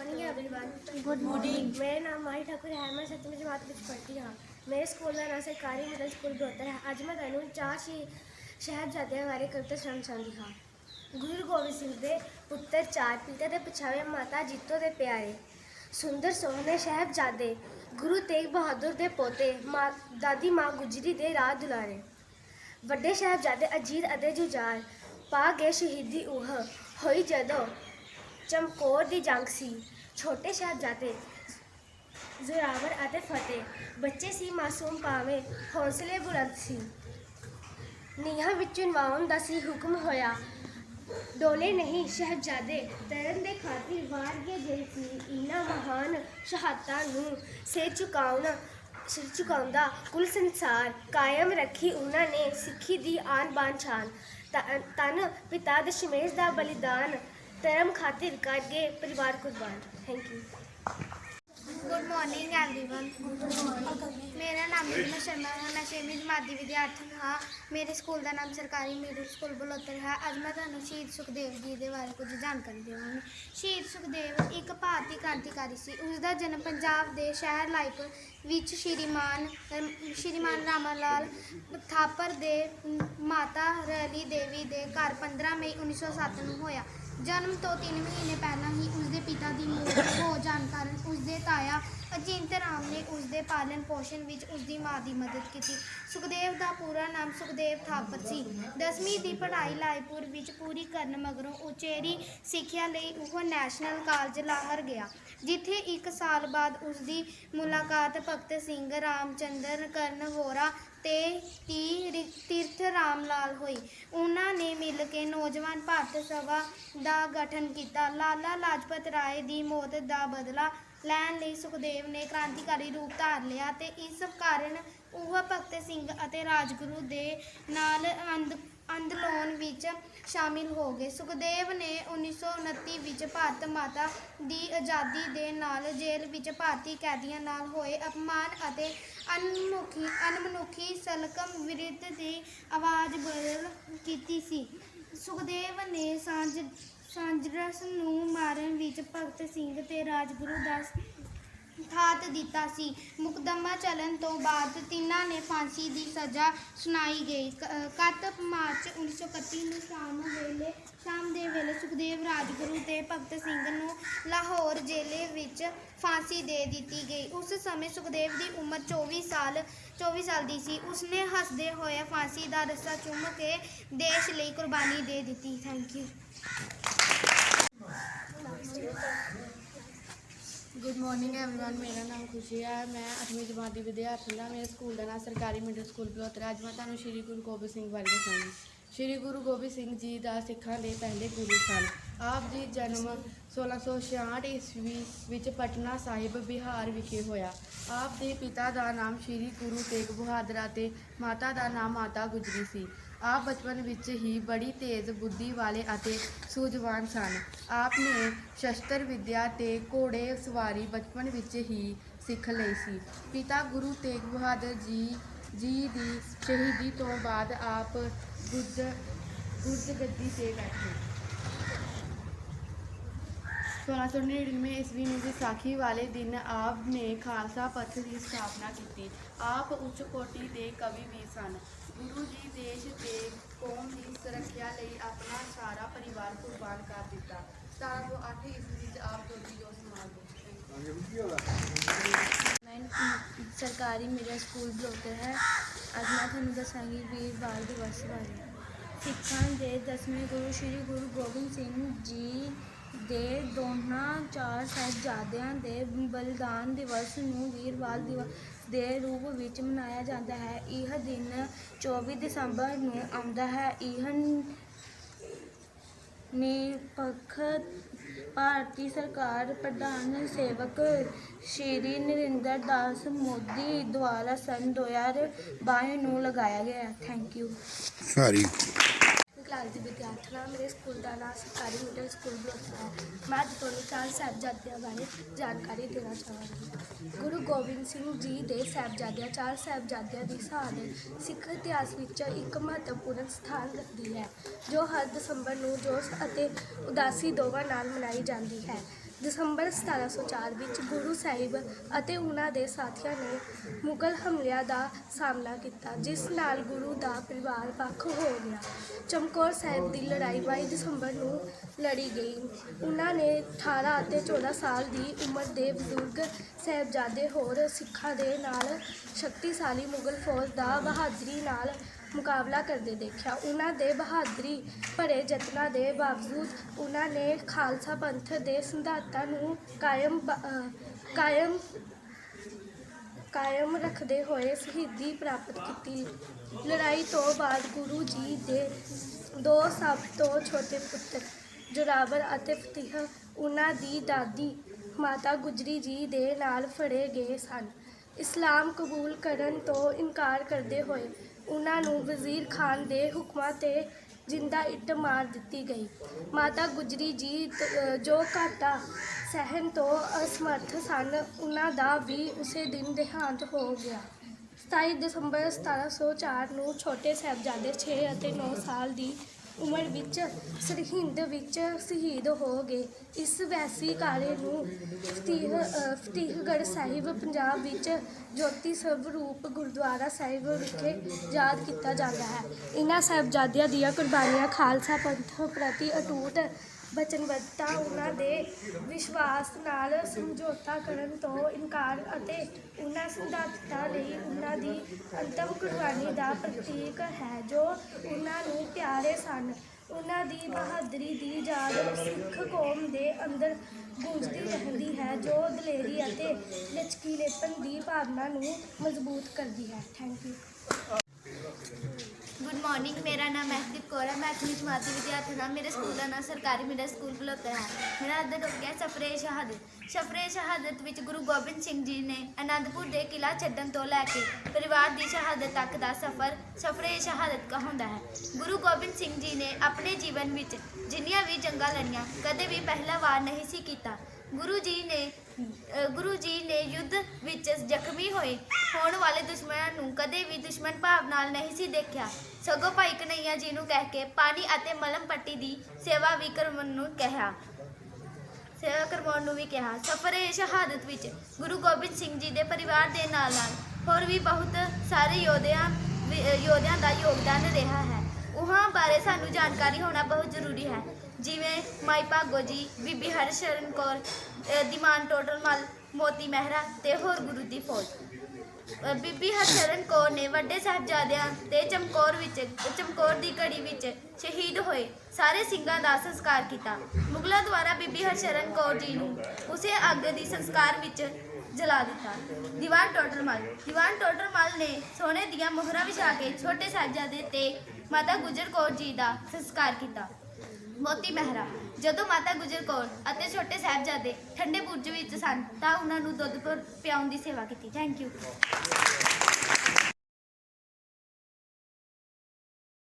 Morning everyone good morning मेरा नाम माही ठाकुर है मैं सतवीं जमात ਵਿੱਚ ਪੜ੍ਹਦੀ ਹਾਂ ਮੇਰੇ ਸਕੂਲ ਦਾ ਨਾਮ ਸਰਕਾਰੀ ਮਿਡਲ ਸਕੂਲ ਬਰੋਤਰ ਹੈ ਅੱਜ ਮੈਂ ਤੁਹਾਨੂੰ ਚਾਰ ਸ਼ਹੀ ਸ਼ਹਿਬਜ਼ਾਦਿਆਂ ਬਾਰੇ ਕਵਿਤਾ ਸੁਣਾਉਣਾ ਚਾਹੁੰਦੀ ਹਾਂ ਗੁਰੂ ਗੋਬਿੰਦ ਸਿੰਘ ਦੇ ਪੁੱਤਰ ਚਾਰ ਪਿਤਾ ਦੇ ਪਛਾਵੇ ਮਾਤਾ ਜੀਤੋ ਦੇ ਪਿਆਰੇ ਸੁੰਦਰ ਸੋਹਣੇ ਸ਼ਹਿਬਜ਼ਾਦੇ ਗੁਰੂ ਤੇਗ ਬਹਾਦਰ ਦੇ ਪੋਤੇ ਮਾਂ ਦਾਦੀ ਮਾਂ ਗੁਜਰੀ ਦੇ ਰਾਹ ਦੁਲਾਰੇ ਵੱਡੇ ਸਾਹਿਬਜ਼ਾਦੇ ਅਜੀਤ ਅਤੇ ਜੁਝਾਰ ਪਾ ਗਏ ਸ਼ਹੀਦੀ ਉਹ ਹੋਈ ਜਦੋਂ ਚਮਕੌਰ ਦੀ ਜੰਗ ਸੀ। ਛੋਟੇ ਸਾਹਿਬਜ਼ਾਦੇ ਜ਼ੋਰਾਵਰ ਅਤੇ ਫਤਿਹ, ਬੱਚੇ ਸੀ ਮਾਸੂਮ ਭਾਵੇਂ ਹੌਸਲੇ ਬੁਲੰਦ ਸੀ। ਨੀਹਾਂ ਵਿੱਚ ਨਵਾਉਣ ਦਾ ਸੀ ਹੁਕਮ ਹੋਇਆ। ਡੋਲੇ ਨਹੀਂ, ਸ਼ਹਿਬਜ਼ਾਦੇ ਤਰਨ ਦੇ ਖਾਤਰ ਵਾਰ ਗਏ ਦਿਲ ਸੀ। ਇਨ੍ਹਾਂ ਮਹਾਨ ਸ਼ਹਾਦਤਾਂ ਨੂੰ ਸਿਰ ਝੁਕਾਉਣਾ, ਸਿਰ ਝੁਕਾਉਂਦਾ ਕੁੱਲ ਸੰਸਾਰ ਕਾਇਮ ਰੱਖੀ ਉਹਨਾਂ ਨੇ ਸਿੱਖੀ ਦੀ ਆਨ ਬਾਨ ਸ਼ਾਨ ਤ- ਤਨ, ਪਿਤਾ ਦਸ਼ਮੇਸ਼ ਦਾ ਬਲੀਦਾਨ ਧਰਮ ਖਾਤਰ ਕਰ ਗਏ ਪਰਿਵਾਰ ਕੁਰਬਾਨ thank you good morning everyone ਮੇਰਾ ਨਾਮ ਨੀਲਮ ਸ਼ਰਮਾ ਹੈ ਮੈਂ ਛੇਵੀਂ ਜਮਾਤ ਦੀ ਵਿਦਿਆਰਥਣ ਹਾਂ ਮੇਰੇ ਸਕੂਲ ਦਾ ਨਾਮ ਸਰਕਾਰੀ ਮਿਡਲ ਸਕੂਲ ਬਲੋਤਰ ਹੈ ਅੱਜ ਮੈਂ ਤੁਹਾਨੂੰ ਸ਼ਹੀਦ ਸੁਖਦੇਵ ਜੀ ਦੇ ਬਾਰੇ ਕੁਝ ਜਾਣਕਾਰੀ ਦੇਵਾਂਗੀ ਸ਼ਹੀਦ ਸੁਖਦੇਵ ਇੱਕ ਭਾਰਤੀ ਕ੍ਰਾਂਤੀਕਾਰੀ ਸੀ ਉਸ ਦਾ ਜਨਮ ਪੰਜਾਬ ਦੇ ਸ਼ਹਿਰ ਲਾਇਪੁਰ ਵਿੱਚ ਸ਼੍ਰੀਮਾਨ ਅਮ, ਸ਼੍ਰੀਮਾਨ ਰਾਮਾ ਲਾਲ ਥਾਪਰ ਦੇ ਅਮ, ਮਾਤਾ ਰੈਲੀ ਦੇਵੀ ਦੇ ਘਰ 15 ਮਈ 1907 ਨੂੰ ਹੋਇਆ ਜਨਮ ਤੋਂ 3 ਮਹੀਨੇ ਪਹਿਲਾਂ ਹੀ ਉਸਦੇ ਪਿਤਾ ਦੀ ਮੌਤ ਹੋ ਜਾਣ ਕਾਰਨ ਉਸਦੇ ਤਾਇਆ ਅਜਿੰਤ ਰਾਮ ਨੇ ਉਸਦੇ ਪਾਲਣ ਪੋਸ਼ਣ ਵਿੱਚ ਉਸਦੀ ਮਾਂ ਦੀ ਮਦਦ ਕੀਤੀ। ਸੁਖਦੇਵ ਦਾ ਪੂਰਾ ਨਾਮ ਸੁਖਦੇਵ ਥਾਪਰ ਸੀ। 10ਵੀਂ ਦੀ ਪੜ੍ਹਾਈ ਲਾਇਪੁਰ ਵਿੱਚ ਪੂਰੀ ਕਰਨ ਮਗਰੋਂ ਉਚੇਰੀ ਸਿੱਖਿਆ ਲਈ ਉਹ ਨੈਸ਼ਨਲ ਕਾਲਜ ਲਾਹਰ ਗਿਆ, ਜਿੱਥੇ ਇੱਕ ਸਾਲ ਬਾਅਦ ਉਸਦੀ ਮੁਲਾਕਾਤ ਭਗਤ ਸਿੰਘ, ਰਾਮਚੰਦਰ, ਕਰਨ ਵੋਰਾ ਤੇ ਤੀ ਤੀਰਥ ਰਾਮ ਲਾਲ ਹੋਈ। ਉਹਨਾਂ ਨੇ ਮਿਲ ਕੇ ਨੌਜਵਾਨ ਭਾਰਤ ਸਭਾ ਦਾ ਗਠਨ ਕੀਤਾ। ਲਾਲਾ ਲਾਜਪਤ ਰਾਏ ਦੀ ਮੌਤ ਦਾ ਬਦਲਾ ਲੈਣ ਲਈ ਸੁਖਦੇਵ ਨੇ ਕ੍ਰਾਂਤੀਕਾਰੀ ਰੂਪ ਧਾਰ ਲਿਆ ਤੇ ਇਸ ਕਾਰਨ ਉਹ ਭਗਤ ਸਿੰਘ ਅਤੇ ਰਾਜਗੁਰੂ ਦੇ ਨਾਲ ਅੰਦ ਅੰਦੋਲਨ ਵਿੱਚ ਸ਼ਾਮਿਲ ਹੋ ਗਏ। ਸੁਖਦੇਵ ਨੇ 1929 ਵਿੱਚ ਭਾਰਤ ਮਾਤਾ ਦੀ ਆਜ਼ਾਦੀ ਦੇ ਨਾਲ ਜੇਲ੍ਹ ਵਿੱਚ ਭਾਰਤੀ ਕੈਦੀਆਂ ਨਾਲ ਹੋਏ ਅਪਮਾਨ ਅਤੇ ਅਨਮੁਖੀ ਅਨਮਨੁੱਖੀ ਸਲਕਮ ਵਿਰੁੱਧ ਦੀ ਆਵਾਜ਼ ਬਦਲ ਕੀਤੀ ਸੀ। ਸੁਖਦੇਵ ਨੇ ਸਾਂਝ ਸਾਂਝਰਸ ਨੂੰ ਮਾਰਨ ਵਿੱਚ ਭਗਤ ਸਿੰਘ ਤੇ ਰਾਜਗੁਰੂ ਦਾ ਸਾਥ ਦਿੱਤਾ ਸੀ। ਮੁਕਦਮਾ ਚੱਲਣ ਤੋਂ ਬਾਅਦ ਤਿੰਨਾਂ ਨੇ ਫਾਂਸੀ ਦੀ ਸਜ਼ਾ ਸੁਣਾਈ ਗਈ। ਕ- ਕੱਤ ਮਾਰਚ 1931 ਨੂੰ ਸ਼ਾਮ ਵੇਲੇ, ਸ਼ਾਮ ਦੇ ਵੇਲੇ ਸੁਖਦੇਵ ਰਾਜਗੁਰੂ ਤੇ ਭਗਤ ਸਿੰਘ ਨੂੰ ਲਾਹੌਰ ਜੇਲੇ ਵਿੱਚ ਫਾਂਸੀ ਦੇ ਦਿੱਤੀ ਗਈ। ਉਸ ਸਮੇਂ ਸੁਖਦੇਵ ਦੀ ਉਮਰ 24 ਸਾਲ 24 ਸਾਲ ਦੀ ਸੀ। ਉਸਨੇ ਹੱਸਦੇ ਹੋਏ ਫਾਂਸੀ ਦਾ ਰੱਸਾ ਚੁੰਮ ਕੇ ਦੇਸ਼ ਲਈ ਕੁਰਬਾਨੀ ਦੇ ਦਿੱਤੀ। Thank you good morning everyone ਮੇਰਾ ਨਾਮ ਖੁਸ਼ੀ ਹੈ ਮੈਂ 8ਵੀਂ ਜਮਾਤ ਦੀ ਵਿਦਿਆਰਥਣ ਹਾਂ ਮੇਰੇ ਸਕੂਲ ਦਾ ਨਾਮ ਸਰਕਾਰੀ ਮਿਡਲ ਸਕੂਲ ਬਲੋਤਰਾ ਅੱਜ ਮੈਂ ਤੁਹਾਨੂੰ ਸ਼੍ਰੀ ਗੁਰੂ ਗੋਬਿੰਦ ਸਿੰਘ ਬਾਰੇ ਦੱਸਾਂਗੀ ਸ਼੍ਰੀ ਗੁਰੂ ਗੋਬਿੰਦ ਸਿੰਘ ਜੀ ਦਾ ਸਿੱਖਾਂ ਦੇ ਪਹਿਲੇ ਗੁਰੂ ਸਨ ਆਪ ਜੀ ਜਨਮ 1666 ਈਸਵੀ ਵਿੱਚ ਪਟਨਾ ਸਾਹਿਬ ਬਿਹਾਰ ਵਿਖੇ ਹੋਇਆ ਆਪ ਦੇ ਪਿਤਾ ਦਾ ਨਾਮ ਸ਼੍ਰੀ ਗੁਰੂ ਤੇਗ ਬਹਾਦਰ ਅਤੇ ਮਾਤਾ ਦਾ ਨਾਮ ਮਾਤਾ ਗੁਜਰੀ ਸੀ ਆਪ ਬਚਪਨ ਵਿੱਚ ਹੀ ਬੜੀ ਤੇਜ਼ ਬੁੱਧੀ ਵਾਲੇ ਅਤੇ ਸੂਝਵਾਨ ਸਨ। ਆਪ ਨੇ ਸ਼ਸਤਰ ਵਿੱਦਿਆ ਤੇ ਘੋੜੇ ਸਵਾਰੀ ਬਚਪਨ ਵਿੱਚ ਹੀ ਸਿੱਖ ਲਈ ਸੀ। ਪਿਤਾ ਗੁਰੂ ਤੇਗ ਬਹਾਦਰ ਜੀ ਜੀ ਦੀ ਸ਼ਹੀਦੀ ਤੋਂ ਬਾਅਦ ਆਪ ਗੁੱਜ ਗੁੱਜ ਗੱਦੀ ਤੇ ਬੈਠੇ। 1699 ਈਸਵੀ ਨੂੰ ਵਿਸਾਖੀ ਵਾਲੇ ਦਿਨ ਆਪ ਨੇ ਖਾਲਸਾ ਪੰਥ ਦੀ ਸਥਾਪਨਾ ਕੀਤੀ। ਆਪ ਉੱਚ ਕੋਟੀ ਦੇ ਕਵੀ ਵੀ ਸਨ। ਗੁਰੂ ਜੀ ਦੇਸ਼ ਤੇ ਕੌਮ ਦੀ ਸੁਰੱਖਿਆ ਲਈ ਆਪਣਾ ਸਾਰਾ ਪਰਿਵਾਰ ਕੁਰਬਾਨ ਕਰ ਦਿੱਤਾ। 1708 ਈਸਵੀ ਵਿੱਚ ਆਪ ਜੋਤੀ ਜੋਤ ਸਮਾਲ ਮੈਂ ਸਰਕਾਰੀ ਮਿਡਲ ਸਕੂਲ ਬਲੋਤਰ ਹੈ। ਅੱਜ ਮੈਂ ਤੁਹਾਨੂੰ ਦੱਸਾਂਗੀ ਵੀਰ ਬਾਲ ਦਿਵਸ ਬਾਰੇ। ਸਿੱਖਾਂ ਦੇ ਦਸਵੇਂ ਗੁਰੂ, ਸ੍ਰੀ ਗੁਰੂ ਗੋਬਿੰਦ ਸਿੰਘ ਜੀ ਦੇ ਦੋਹਾਂ ਚਾਰ ਸਾਹਿਬਜ਼ਾਦਿਆਂ ਦੇ ਬਲੀਦਾਨ ਦਿਵਸ ਨੂੰ ਵੀਰਵਾਲ ਦਿਵਸ ਦੇ ਰੂਪ ਵਿੱਚ ਮਨਾਇਆ ਜਾਂਦਾ ਹੈ। ਇਹ ਦਿਨ 24 ਦਸੰਬਰ ਨੂੰ ਆਉਂਦਾ ਹੈ। ਇਹ ਨਿਰਪੱਖ ਭਾਰਤੀ ਸਰਕਾਰ ਪ੍ਰਧਾਨ ਸੇਵਕ ਸ਼੍ਰੀ ਨਰਿੰਦਰ ਦਾਸ ਮੋਦੀ ਦੁਆਰਾ ਸਨ 2022 ਨੂੰ ਲਗਾਇਆ ਗਿਆ ਥੈਂਕ ਯੂ ਸਾਰੀ ਕਲਾਸ ਦੀ ਵਿਦਿਆਰਥਣਾ ਮੇਰੇ ਸਕੂਲ ਦਾ ਨਾਮ ਸਰਕਾਰੀ ਮਿਡਲ ਸਕੂਲ ਬਲੋਚਾ ਹੈ। ਮੈਂ ਅੱਜ ਤੁਹਾਨੂੰ ਚਾਰ ਸਾਹਿਬਜ਼ਾਦਿਆਂ ਬਾਰੇ ਜਾਣਕਾਰੀ ਦੇਣਾ ਚਾਹਾਂਗੀ। ਗੁਰੂ ਗੋਬਿੰਦ ਸਿੰਘ ਜੀ ਦੇ ਸਾਹਿਬਜ਼ਾਦਿਆਂ ਚਾਰ ਸਾਹਿਬਜ਼ਾਦਿਆਂ ਦੀ ਸ਼ਹਾਦਤ ਸਿੱਖ ਇਤਿਹਾਸ ਵਿੱਚ ਇੱਕ ਮਹੱਤਵਪੂਰਨ ਸਥਾਨ ਰੱਖਦੀ ਹੈ, ਜੋ ਹਰ ਦਸੰਬਰ ਨੂੰ ਜੋਸ਼ ਅਤੇ ਉਦਾਸੀ ਦੋਵਾਂ ਨਾਲ ਮਨਾਈ ਜਾਂਦੀ ਹੈ। ਦਸੰਬਰ 1704 ਵਿੱਚ ਗੁਰੂ ਸਾਹਿਬ ਅਤੇ ਉਹਨਾਂ ਦੇ ਸਾਥੀਆਂ ਨੇ ਮੁਗਲ ਹਮਲਿਆਂ ਦਾ ਸਾਹਮਣਾ ਕੀਤਾ, ਜਿਸ ਨਾਲ ਗੁਰੂ ਦਾ ਪਰਿਵਾਰ ਵੱਖ ਹੋ ਗਿਆ। ਚਮਕੌਰ ਸਾਹਿਬ ਦੀ ਲੜਾਈ 22 ਦਸੰਬਰ ਨੂੰ ਲੜੀ ਗਈ। ਉਹਨਾਂ ਨੇ 18 ਅਤੇ 14 ਸਾਲ ਦੀ ਉਮਰ ਦੇ ਬਜ਼ੁਰਗ ਸਾਹਿਬਜ਼ਾਦੇ ਹੋਰ ਸਿੱਖਾਂ ਦੇ ਨਾਲ ਸ਼ਕਤੀਸ਼ਾਲੀ ਮੁਗਲ ਫੌਜ ਦਾ ਬਹਾਦਰੀ ਨਾਲ ਮੁਕਾਬਲਾ ਕਰਦੇ ਦੇਖਿਆ। ਉਹਨਾਂ ਦੇ ਬਹਾਦਰੀ ਭਰੇ ਯਤਨਾਂ ਦੇ ਬਾਵਜੂਦ ਉਹਨਾਂ ਨੇ ਖਾਲਸਾ ਪੰਥ ਦੇ ਸਿਧਾਂਤਾਂ ਨੂੰ ਕਾਇਮ ਕਾਇਮ ਕਾਇਮ ਰੱਖਦੇ ਹੋਏ ਸ਼ਹੀਦੀ ਪ੍ਰਾਪਤ ਕੀਤੀ। ਲੜਾਈ ਤੋਂ ਬਾਅਦ ਗੁਰੂ ਜੀ ਦੇ ਦੋ ਸਭ ਤੋਂ ਛੋਟੇ ਪੁੱਤਰ ਜੋਰਾਵਰ ਅਤੇ ਫਤਿਹ ਉਹਨਾਂ ਦੀ ਦਾਦੀ ਮਾਤਾ ਗੁਜਰੀ ਜੀ ਦੇ ਨਾਲ ਫੜੇ ਗਏ ਸਨ। ਇਸਲਾਮ ਕਬੂਲ ਕਰਨ ਤੋਂ ਇਨਕਾਰ ਕਰਦੇ ਹੋਏ ਉਹਨਾਂ ਨੂੰ ਵਜ਼ੀਰ ਖਾਨ ਦੇ ਹੁਕਮਾਂ ਤੇ ਜਿੰਦਾ ਇੱਟ ਮਾਰ ਦਿੱਤੀ ਗਈ। ਮਾਤਾ ਗੁਜਰੀ ਜੀ ਜੋ ਘਾਟਾ ਸਹਿਣ ਤੋਂ ਅਸਮਰਥ ਸਨ, ਉਹਨਾਂ ਦਾ ਵੀ ਉਸੇ ਦਿਨ ਦੇਹਾਂਤ ਹੋ ਗਿਆ। 27 ਦਸੰਬਰ 1704 ਨੂੰ ਛੋਟੇ ਸਾਹਿਬਜ਼ਾਦੇ 6 ਅਤੇ 9 ਸਾਲ ਦੀ ਉਮਰ ਵਿੱਚ ਸਰਹਿੰਦ ਵਿੱਚ ਸ਼ਹੀਦ ਹੋ ਗਏ। ਇਸ ਵੈਸੀ ਕਾਲੇ ਨੂੰ ਫਤਿਹ ਫਤਿਹਗੜ੍ਹ ਸਾਹਿਬ, ਪੰਜਾਬ ਵਿੱਚ ਜੋਤੀ ਸਰੂਪ ਗੁਰਦੁਆਰਾ ਸਾਹਿਬ ਵਿਖੇ ਯਾਦ ਕੀਤਾ ਜਾਂਦਾ ਹੈ। ਇਹਨਾਂ ਸਾਹਿਬਜ਼ਾਦਿਆਂ ਦੀਆਂ ਕੁਰਬਾਨੀਆਂ ਖਾਲਸਾ ਪੰਥ ਪ੍ਰਤੀ ਅਟੂਟ ਬਚਨਬੱਧਤਾ ਉਹਨਾਂ ਦੇ ਵਿਸ਼ਵਾਸ ਨਾਲ ਸਮਝੌਤਾ ਕਰਨ ਤੋਂ ਇਨਕਾਰ ਅਤੇ ਉਹਨਾਂ ਸਿਧਾਂਤਾਂ ਲਈ ਉਹਨਾਂ ਦੀ ਅੰਤਮ ਕੁਰਬਾਨੀ ਦਾ ਪ੍ਰਤੀਕ ਹੈ, ਜੋ ਉਹਨਾਂ ਨੂੰ ਪਿਆਰੇ ਸਨ। ਉਹਨਾਂ ਦੀ ਬਹਾਦਰੀ ਦੀ ਯਾਦ ਸਿੱਖ ਕੌਮ ਦੇ ਅੰਦਰ ਗੂੰਜਦੀ ਰਹਿੰਦੀ ਹੈ, ਜੋ ਦਲੇਰੀ ਅਤੇ ਲਚਕੀਲੇਪਨ ਦੀ ਭਾਵਨਾ ਨੂੰ ਮਜ਼ਬੂਤ ਕਰਦੀ ਹੈ। ਥੈਂਕ ਯੂ ਗੁੱਡ ਮਾਰਨਿੰਗ ਮੇਰਾ ਨਾਮ ਮਹਿਕਦੀਪ ਕੌਰ ਹੈ। ਮੈਂ ਅੱਠਵੀਂ ਜਮਾਤ ਦੀ ਵਿਦਿਆਰਥਣ ਹਾਂ। ਮੇਰੇ ਸਕੂਲ ਦਾ ਨਾਮ ਸਰਕਾਰੀ ਮਿਡਲ ਸਕੂਲ ਬਲੋਤਰ ਹੈ। ਮੇਰਾ ਅੱਜ ਦਾ ਟੌਪਿਕ ਹੈ ਸਫਰੇ ਸ਼ਹਾਦਤ। ਸਫਰੇ ਸ਼ਹਾਦਤ ਵਿੱਚ ਗੁਰੂ ਗੋਬਿੰਦ ਸਿੰਘ ਜੀ ਨੇ ਅਨੰਦਪੁਰ ਦੇ ਕਿਲਾ ਛੱਡਣ ਤੋਂ ਲੈ ਕੇ ਪਰਿਵਾਰ ਦੀ ਸ਼ਹਾਦਤ ਤੱਕ ਦਾ ਸਫ਼ਰ ਸਫਰੇ ਸ਼ਹਾਦਤ ਕਹਾਉਂਦਾ ਹੈ। ਗੁਰੂ ਗੋਬਿੰਦ ਸਿੰਘ ਜੀ ਨੇ ਆਪਣੇ ਜੀਵਨ ਵਿੱਚ ਜਿੰਨੀਆਂ ਵੀ ਜੰਗਾਂ ਲੜੀਆਂ, ਕਦੇ ਵੀ ਪਹਿਲਾ ਵਾਰ ਨਹੀਂ ਸੀ ਕੀਤਾ। ਗੁਰੂ ਜੀ ਨੇ ਗੁਰੂ ਜੀ ਨੇ ਯੁੱਧ ਵਿੱਚ ਜ਼ਖਮੀ ਹੋਏ। ਹੋਣ ਵਾਲੇ ਦੁਸ਼ਮਣਾਂ ਨੂੰ ਕਦੇ ਵੀ ਦੁਸ਼ਮਣ ਭਾਵ ਨਾਲ ਨਹੀਂ ਸੀ ਦੇਖਿਆ। ਸਗੋਂ ਭਾਈ ਕਨਈਆ ਜੀ ਨੂੰ ਕਹਿ ਕੇ ਪਾਣੀ ਅਤੇ ਮਲਮ ਪੱਟੀ ਦੀ ਸੇਵਾ ਵੀ ਕਰਵਾਉਣ ਨੂੰ ਕਿਹਾ। ਸੇਵਾ ਕਰਵਾਉਣ ਨੂੰ ਵੀ ਕਿਹਾ। ਸਫਰੇ ਸ਼ਹਾਦਤ ਵਿੱਚ ਗੁਰੂ ਗੋਬਿੰਦ ਸਿੰਘ ਜੀ ਦੇ ਪਰਿਵਾਰ ਦੇ ਨਾਲ ਨਾਲ ਹੋਰ ਵੀ ਬਹੁਤ ਸਾਰੇ ਯੋਧਿਆਂ ਯੋਧਿਆਂ ਦਾ ਯੋਗਦਾਨ ਰਿਹਾ ਹੈ। ਉਹਨਾਂ ਬਾਰੇ ਸਾਨੂੰ ਜਾਣਕਾਰੀ ਹੋਣਾ ਬਹੁਤ ਜ਼ਰੂਰੀ ਹੈ। ਜਿਵੇਂ ਮਾਈ ਭਾਗੋ ਜੀ ਬੀਬੀ ਹਰਸ਼ਰਨ ਕੌਰ ਅ, ਦੀਵਾਨ ਟੋਟਲ ਮਲ ਮੋਤੀ ਮਹਿਰਾ ਤੇ ਹੋਰ ਗੁਰੂ ਦੀ ਫੌਜ। ਅ, ਬੀਬੀ ਹਰਸ਼ਰਨ ਕੌਰ ਨੇ ਵੱਡੇ ਸਾਹਿਬਜ਼ਾਦਿਆਂ ਤੇ ਚਮਕੌਰ ਵਿੱਚ ਚਮਕੌਰ ਦੀ ਕੜੀ ਵਿੱਚ ਸ਼ਹੀਦ ਹੋਏ ਸਾਰੇ ਸਿੰਘਾਂ ਦਾ ਸੰਸਕਾਰ ਕੀਤਾ। ਮੁਗਲਾਂ ਦੁਆਰਾ ਬੀਬੀ ਹਰਸ਼ਰਨ ਕੌਰ ਜੀ ਨੂੰ ਉਸੇ ਅੱਗ ਦੀ ਸੰਸਕਾਰ ਵਿੱਚ ਜਲਾ ਦਿੱਤਾ। ਦੀਵਾਨ ਟੋਟਰਮਲ ਦੀਵਾਨ ਟੋਟਰਮਲ ਨੇ ਸੋਨੇ ਦੀਆਂ ਮੋਹਰਾਂ ਵਿਛਾ ਕੇ ਛੋਟੇ ਸਾਹਿਬਜ਼ਾਦੇ ਤੇ ਮਾਤਾ ਗੁਜਰ ਕੌਰ ਜੀ ਦਾ ਸੰਸਕਾਰ ਕੀਤਾ। ਮੋਤੀ ਮਹਿਰਾ, ਜਦੋਂ ਮਾਤਾ ਗੁਜਰ ਕੌਰ ਅਤੇ ਛੋਟੇ ਸਾਹਿਬਜ਼ਾਦੇ ਠੰਡੇ ਬੁਰਜ ਵਿੱਚ ਸਨ, ਤਾਂ ਉਹਨਾਂ ਨੂੰ ਦੁੱਧ ਪਿਆਉਣ ਦੀ ਸੇਵਾ ਕੀਤੀ। Thank you